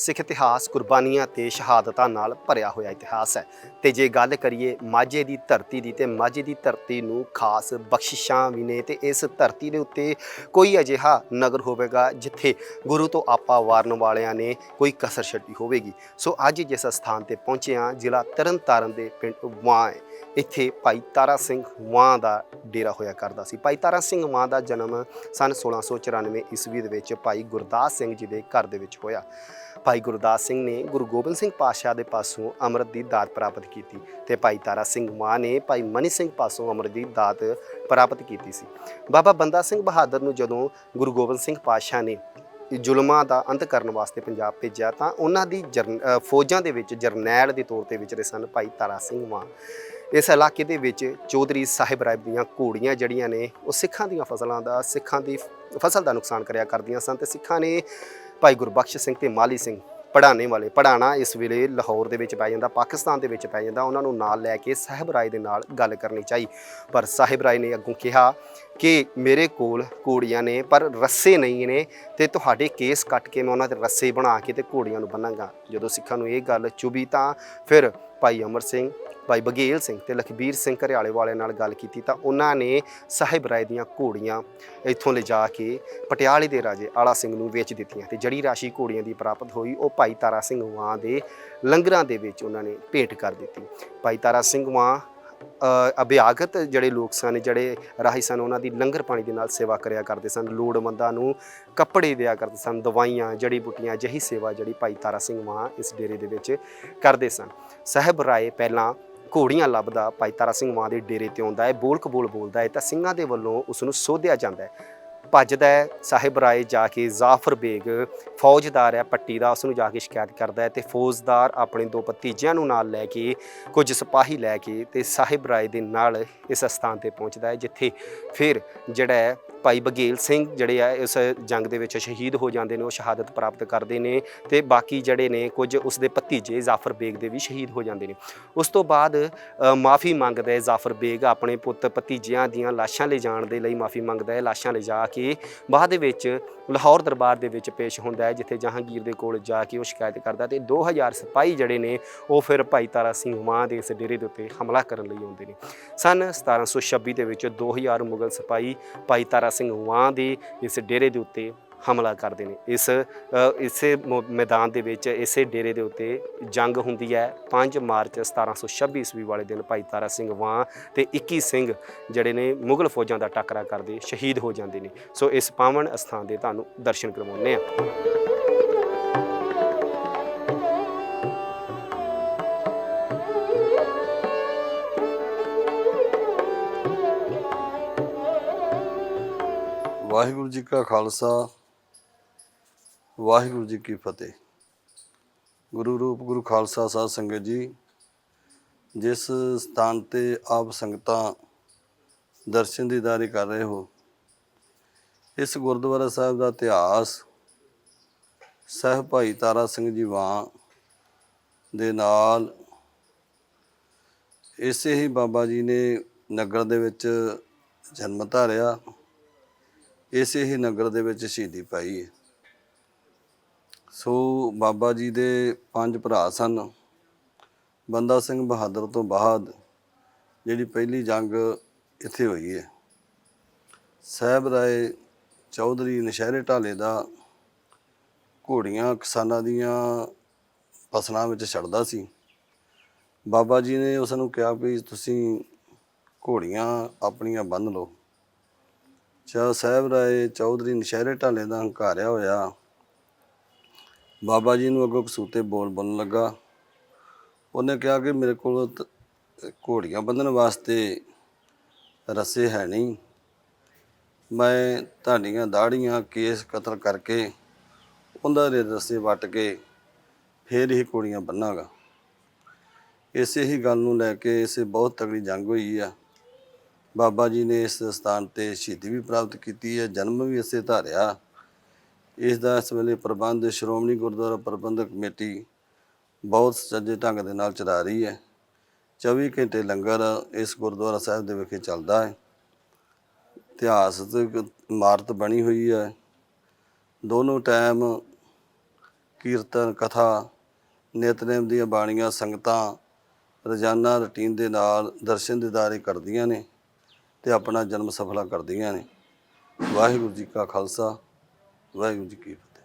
ਸਿੱਖ ਇਤਿਹਾਸ, ਕੁਰਬਾਨੀਆਂ ਤੇ ਸ਼ਹਾਦਤਾਂ ਨਾਲ ਭਰਿਆ ਹੋਇਆ ਇਤਿਹਾਸ ਹੈ। ਤੇ ਜੇ ਗੱਲ ਕਰੀਏ ਮਾਝੇ ਦੀ ਧਰਤੀ ਦੀ ਤੇ ਮਾਝੇ ਦੀ ਧਰਤੀ ਨੂੰ ਖਾਸ ਬਖਸ਼ਿਸ਼ਾਂ ਵੀ ਨੇ ਤੇ ਇਸ ਧਰਤੀ ਦੇ ਉੱਤੇ ਕੋਈ ਅਜਿਹਾ ਨਗਰ ਹੋਵੇਗਾ ਜਿੱਥੇ ਗੁਰੂ ਤੋਂ ਆਪਾ ਵਾਰਨ ਵਾਲਿਆਂ ਨੇ ਕੋਈ ਕਸਰ ਛੱਡੀ ਹੋਵੇਗੀ। ਸੋ ਅੱਜ ਜਿਸ ਸਥਾਨ ਤੇ ਪਹੁੰਚੇ ਹਾਂ, ਜ਼ਿਲ੍ਹਾ ਤਰਨਤਾਰਨ ਦੇ ਪਿੰਡ ਵਾਂ ਹੈ। ਇੱਥੇ ਭਾਈ ਤਾਰਾ ਸਿੰਘ ਵਾਂ ਦਾ ਡੇਰਾ ਹੋਇਆ ਕਰਦਾ ਸੀ। ਭਾਈ ਤਾਰਾ ਸਿੰਘ ਵਾਂ ਦਾ ਜਨਮ ਸਨ 1694 ਈਸਵੀ ਦੇ ਵਿੱਚ ਭਾਈ ਗੁਰਦਾਸ ਸਿੰਘ ਜੀ ਦੇ ਘਰ ਦੇ ਵਿੱਚ ਹੋਇਆ। ਭਾਈ ਗੁਰਦਾਸ ਸਿੰਘ ਨੇ ਗੁਰੂ ਗੋਬਿੰਦ ਸਿੰਘ ਪਾਤਸ਼ਾਹ ਦੇ ਪਾਸੋਂ ਅੰਮ੍ਰਿਤ ਦੀ ਦਾਤ ਪ੍ਰਾਪਤ ਕੀਤੀ ਤੇ ਭਾਈ ਤਾਰਾ ਸਿੰਘ ਮਾਂ ਨੇ ਭਾਈ ਮਨੀ ਸਿੰਘ ਪਾਸੋਂ ਅੰਮ੍ਰਿਤ ਦੀ ਦਾਤ ਪ੍ਰਾਪਤ ਕੀਤੀ ਸੀ। ਬਾਬਾ ਬੰਦਾ ਸਿੰਘ ਬਹਾਦਰ ਨੂੰ ਜਦੋਂ ਗੁਰੂ ਗੋਬਿੰਦ ਸਿੰਘ ਪਾਤਸ਼ਾਹ ਨੇ ਜ਼ੁਲਮਾਂ ਦਾ ਅੰਤ ਕਰਨ ਵਾਸਤੇ ਪੰਜਾਬ ਭੇਜਿਆ ਤਾਂ ਉਹਨਾਂ ਦੀ ਜਰਨ- ਫੌਜਾਂ ਦੇ ਵਿੱਚ ਜਰਨੈਲ ਦੇ ਤੌਰ ਤੇ ਵਿਚਰੇ ਸਨ ਭਾਈ ਤਾਰਾ ਸਿੰਘ ਮਾਂ। ਇਸ ਇਲਾਕੇ ਦੇ ਵਿੱਚ ਚੌਧਰੀ ਸਾਹਿਬ ਰਾਏ ਦੀਆਂ ਘੋੜੀਆਂ ਜਿਹੜੀਆਂ ਨੇ ਉਹ ਸਿੱਖਾਂ ਦੀਆਂ ਫਸਲਾਂ ਦਾ, ਸਿੱਖਾਂ ਦੀ ਫਸਲ ਦਾ ਨੁਕਸਾਨ ਕਰਿਆ ਕਰਦੀਆਂ ਸਨ ਤੇ ਸਿੱਖਾਂ ਨੇ ਭਾਈ ਗੁਰਬਖਸ਼ ਸਿੰਘ ਤੇ ਮਾਲੀ ਸਿੰਘ ਪੜਾਣੇ ਵਾਲੇ ਪੜਾਣਾ ਇਸ ਵੇਲੇ ਲਾਹੌਰ ਦੇ ਵਿੱਚ ਪੈ ਜਾਂਦਾ, ਪਾਕਿਸਤਾਨ ਦੇ ਵਿੱਚ ਪੈ ਜਾਂਦਾ, ਉਹਨਾਂ ਨੂੰ ਨਾਲ ਲੈ ਕੇ ਸਾਹਿਬ ਰਾਏ ਦੇ ਨਾਲ ਗੱਲ ਕਰਨੀ ਚਾਹੀ। ਪਰ ਸਾਹਿਬ ਰਾਏ ਨੇ ਅੱਗੋਂ ਕਿਹਾ ਕਿ ਮੇਰੇ ਕੋਲ ਘੋੜੀਆਂ ਨੇ, ਪਰ ਰੱਸੇ ਨਹੀਂ ਨੇ ਤੇ ਤੁਹਾਡੇ ਕੇਸ ਕੱਟ ਕੇ ਮੈਂ ਉਹਨਾਂ ਦੇ ਰੱਸੇ ਬਣਾ ਕੇ ਤੇ ਘੋੜੀਆਂ ਨੂੰ ਬੰਨਾਂਗਾ। ਜਦੋਂ ਸਿੱਖਾਂ ਨੂੰ ਇਹ ਗੱਲ ਚੁਬੀ ਤਾਂ ਫਿਰ ਭਾਈ ਅਮਰ ਸਿੰਘ ਭਾਈ ਬਗੇਲ ਸਿੰਘ ਤੇ ਲਖਬੀਰ ਸਿੰਘ ਘਰਿਆਲੇ ਵਾਲਿਆਂ ਨਾਲ ਗੱਲ ਕੀਤੀ ਤਾਂ ਉਹਨਾਂ ਨੇ ਸਾਹਿਬ ਰਾਏ ਦੀਆਂ ਘੋੜੀਆਂ ਇੱਥੋਂ ਲਿਜਾ ਕੇ ਪਟਿਆਲੇ ਦੇ ਰਾਜੇ ਆਲਾ ਸਿੰਘ ਨੂੰ ਵੇਚ ਦਿੱਤੀਆਂ ਤੇ ਜੜੀ ਰਾਸ਼ੀ ਘੋੜੀਆਂ ਦੀ ਪ੍ਰਾਪਤ ਹੋਈ ਉਹ ਭਾਈ ਤਾਰਾ ਸਿੰਘ ਵਾਂ ਦੇ ਲੰਗਰਾਂ ਦੇ ਵਿੱਚ ਉਹਨਾਂ ਨੇ ਭੇਟ ਕਰ ਦਿੱਤੀ। ਭਾਈ ਤਾਰਾ ਸਿੰਘ ਵਾਂ ਅਭਿਆਗਤ ਜਿਹੜੇ ਲੋਕ ਸਨ, ਜਿਹੜੇ ਰਾਹੀ ਸਨ, ਉਹਨਾਂ ਦੀ ਲੰਗਰ ਪਾਣੀ ਦੇ ਨਾਲ ਸੇਵਾ ਕਰਿਆ ਕਰਦੇ ਸਨ, ਲੋੜਵੰਦਾਂ ਨੂੰ ਕੱਪੜੇ ਦਿਆ ਕਰਦੇ ਸਨ, ਦਵਾਈਆਂ ਜੜੀ ਬੂਟੀਆਂ ਜਹੀ ਸੇਵਾ ਜਿਹੜੀ ਭਾਈ ਤਾਰਾ ਸਿੰਘ ਮਾਂ ਇਸ ਡੇਰੇ ਦੇ ਵਿੱਚ ਕਰਦੇ ਸਨ। ਸਾਹਿਬ ਰਾਏ ਪਹਿਲਾਂ ਘੋੜੀਆਂ ਲੱਭਦਾ, ਭਾਈ ਤਾਰਾ ਸਿੰਘ ਮਾਂ ਦੇ ਡੇਰੇ ਤੇ ਆਉਂਦਾ ਹੈ, ਬੋਲ ਕਬੋਲ ਬੋਲਦਾ ਹੈ ਤਾਂ ਸਿੰਘਾਂ ਦੇ ਵੱਲੋਂ ਉਸ ਨੂੰ ਸੋਧਿਆ ਜਾਂਦਾ ਹੈ। ਭੱਜਦਾ ਹੈ, ਸਾਹਿਬ ਰਾਏ ਜਾ ਕੇ ਜ਼ਾਫਰ ਬੇਗ ਫੌਜਦਾਰ ਹੈ, ਪੱਟੀ ਦਾ ਉਸ ਨੂੰ ਜਾ ਕੇ ਸ਼ਿਕਾਇਤ ਕਰਦਾ ਹੈ ਤੇ ਫੌਜਦਾਰ ਆਪਣੇ ਦੋ ਭਤੀਜਿਆਂ ਨੂੰ ਨਾਲ ਲੈ ਕੇ, ਕੁਝ ਸਿਪਾਹੀ ਲੈ ਕੇ ਤੇ ਸਾਹਿਬ ਰਾਏ ਦੇ ਨਾਲ ਇਸ ਸਥਾਨ ਤੇ ਪਹੁੰਚਦਾ ਹੈ, ਜਿੱਥੇ ਫਿਰ ਜਿਹੜਾ ਭਾਈ ਬਗੇਲ ਸਿੰਘ ਜਿਹੜੇ ਆ, ਇਸ ਜੰਗ ਦੇ ਵਿੱਚ ਸ਼ਹੀਦ ਹੋ ਜਾਂਦੇ ਨੇ, ਉਹ ਸ਼ਹਾਦਤ ਪ੍ਰਾਪਤ ਕਰਦੇ ਨੇ ਤੇ ਬਾਕੀ ਜਿਹੜੇ ਨੇ ਕੁਝ ਉਸ ਦੇ ਭਤੀਜੇ ਜ਼ਾਫਰ ਬੇਗ ਦੇ ਵੀ ਸ਼ਹੀਦ ਹੋ ਜਾਂਦੇ ਨੇ। ਉਸ ਤੋਂ ਬਾਅਦ ਮਾਫੀ ਮੰਗਦਾ ਹੈ ਜ਼ਾਫਰ ਬੇਗ ਆਪਣੇ ਪੁੱਤ ਭਤੀਜਿਆਂ ਦੀਆਂ ਲਾਸ਼ਾਂ ਲੈ ਜਾਣ ਦੇ ਲਈ ਮਾਫੀ ਮੰਗਦਾ ਹੈ। ਲਾਸ਼ਾਂ ਲੈ ਜਾ ਕੇ ਬਾਅਦ ਦੇ ਵਿੱਚ ਲਾਹੌਰ ਦਰਬਾਰ ਦੇ ਵਿੱਚ ਪੇਸ਼ ਹੁੰਦਾ ਹੈ, ਜਿੱਥੇ ਜਹਾਂਗੀਰ ਦੇ ਕੋਲ ਜਾ ਕੇ ਉਹ ਸ਼ਿਕਾਇਤ ਕਰਦਾ ਤੇ 2000 ਸਿਪਾਹੀ ਜਿਹੜੇ ਨੇ, ਉਹ ਫਿਰ ਭਾਈ ਤਾਰਾ ਸਿੰਘ ਮਾਂ ਦੇ ਇਸ ਡੇਰੇ ਦੇ ਉੱਤੇ ਹਮਲਾ ਕਰਨ ਲਈ ਆਉਂਦੇ ਨੇ। ਸਨ 1726 ਦੇ ਵਿੱਚ 2000 ਮੁਗਲ ਸਿਪਾਹੀ ਭਾਈ ਤਾਰਾ ਸਿੰਘ ਵਾਂ ਦੇ ਇਸ ਡੇਰੇ ਦੇ ਉੱਤੇ ਹਮਲਾ ਕਰਦੇ ਨੇ। ਇਸ ਇਸੇ ਮ- ਮੈਦਾਨ ਦੇ ਵਿੱਚ ਇਸੇ ਡੇਰੇ ਦੇ ਉੱਤੇ ਜੰਗ ਹੁੰਦੀ ਹੈ। 5 ਮਾਰਚ 1726 ਈਸਵੀ ਵਾਲੇ ਦਿਨ ਭਾਈ ਤਾਰਾ ਸਿੰਘ ਵਾਂ ਤੇ 21 ਸਿੰਘ ਜਿਹੜੇ ਨੇ ਮੁਗਲ ਫੌਜਾਂ ਦਾ ਟੱਕਰਾ ਕਰਦੇ ਸ਼ਹੀਦ ਹੋ ਜਾਂਦੇ ਨੇ। ਸੋ ਇਸ ਪਾਵਨ ਅਸਥਾਨ ਦੇ ਤੁਹਾਨੂੰ ਦਰਸ਼ਨ ਕਰਵਾਉਂਦੇ ਆ ਵਾਹਿਗੁਰੂ ਜੀ ਕਾ ਖਾਲਸਾ, ਵਾਹਿਗੁਰੂ ਜੀ ਕੀ ਫਤਿਹ। ਗੁਰੂ ਰੂਪ, ਗੁਰੂ ਖਾਲਸਾ ਸਾਧ ਸੰਗਤ ਜੀ, ਜਿਸ ਸਥਾਨ ਤੇ ਆਪ ਸੰਗਤਾਂ ਦਰਸ਼ਨ ਦੀਦਾਰੀ ਕਰ ਰਹੇ ਹੋ, ਇਸ ਗੁਰਦੁਆਰਾ ਸਾਹਿਬ ਦਾ ਇਤਿਹਾਸ ਸਹਿਬ ਭਾਈ ਤਾਰਾ ਸਿੰਘ ਜੀ ਵਾਂ ਦੇ ਨਾਲ ਇਸੇ ਹੀ ਬਾਬਾ ਜੀ ਨੇ ਨਗਰ ਦੇ ਵਿੱਚ ਜਨਮ ਧਾਰਿਆ। ਇਸੇ ਹੀ ਨਗਰ ਦੇ ਵਿੱਚ ਸ਼ਹੀਦੀ ਪਾਈ ਹੈ। ਸੋ ਬਾਬਾ ਜੀ ਦੇ ਪੰਜ ਭਰਾ ਸਨ। ਬੰਦਾ ਸਿੰਘ ਬਹਾਦਰ ਤੋਂ ਬਾਅਦ ਜਿਹੜੀ ਪਹਿਲੀ ਜੰਗ ਇੱਥੇ ਹੋਈ ਹੈ। ਸਾਹਿਬ ਰਾਏ ਚੌਧਰੀ ਨਸ਼ਹਿਰੇ ਢਾਲੇ ਦਾ ਘੋੜੀਆਂ ਕਿਸਾਨਾਂ ਦੀਆਂ ਫਸਲਾਂ ਵਿੱਚ ਛੱਡਦਾ ਸੀ। ਬਾਬਾ ਜੀ ਨੇ ਉਸ ਨੂੰ ਕਿਹਾ ਵੀ ਤੁਸੀਂ ਘੋੜੀਆਂ ਆਪਣੀਆਂ ਬੰਨ ਲਓ। ਸ਼ਾਹ ਸਾਹਿਬ ਰਾਏ ਚੌਧਰੀ ਨਸ਼ਹਿਰੇ ਢਾਲੇ ਦਾ ਹੰਕਾਰਿਆ ਹੋਇਆ। ਬਾਬਾ ਜੀ ਨੂੰ ਅੱਗੋਂ ਕਸੂਤੇ ਬੋਲ ਬੋਲਣ ਲੱਗਾ। ਉਹਨੇ ਕਿਹਾ ਕਿ ਮੇਰੇ ਕੋਲ ਘੋੜੀਆਂ ਬੰਨਣ ਵਾਸਤੇ ਰੱਸੇ ਹੈ ਨਹੀਂ। ਮੈਂ ਤੁਹਾਡੀਆਂ ਦਾੜੀਆਂ ਕੇਸ ਕਤਲ ਕਰਕੇ ਉਹਨਾਂ ਦੇ ਰੱਸੇ ਵੱਟ ਕੇ ਫੇਰ ਹੀ ਘੋੜੀਆਂ ਬੰਨਾਂਗਾ। ਇਸੇ ਹੀ ਗੱਲ ਨੂੰ ਲੈ ਕੇ ਇਸੇ ਬਹੁਤ ਤਗੜੀ ਜੰਗ ਹੋਈ ਆ। ਬਾਬਾ ਜੀ ਨੇ ਇਸ ਸਥਾਨ ਤੇ ਸ਼ਹੀਦੀ ਵੀ ਪ੍ਰਾਪਤ ਕੀਤੀ ਹੈ, ਜਨਮ ਵੀ ਇਸੇ ਧਾਰਿਆ। ਇਸ ਦਾ ਇਸ ਵੇਲੇ ਪ੍ਰਬੰਧ ਸ਼੍ਰੋਮਣੀ ਗੁਰਦੁਆਰਾ ਪ੍ਰਬੰਧਕ ਕਮੇਟੀ ਬਹੁਤ ਸੱਜੇ ਢੰਗ ਦੇ ਨਾਲ ਚਲਾ ਰਹੀ ਹੈ। 24 ਘੰਟੇ ਲੰਗਰ ਇਸ ਗੁਰਦੁਆਰਾ ਸਾਹਿਬ ਦੇ ਵਿਖੇ ਚੱਲਦਾ ਹੈ। ਇਤਿਹਾਸਕ ਇਮਾਰਤ ਬਣੀ ਹੋਈ ਹੈ। ਦੋਨੋਂ ਟਾਈਮ ਕੀਰਤਨ, ਕਥਾ, ਨਿਤਨੇਮ ਦੀਆਂ ਬਾਣੀਆਂ, ਸੰਗਤਾਂ ਰੋਜ਼ਾਨਾ ਰੁਟੀਨ ਦੇ ਨਾਲ ਦਰਸ਼ਨ ਦਿਦਾਰੇ ਕਰਦੀਆਂ ਨੇ। ਤੇ ਆਪਣਾ ਜਨਮ ਸਫਲਾ ਕਰਦੀਆਂ ਨੇ। ਵਾਹਿਗੁਰੂ ਜੀ ਕਾ ਖਾਲਸਾ ਵਾਹਿਗੁਰੂ ਜੀ ਕੀ ਫਤਿਹ।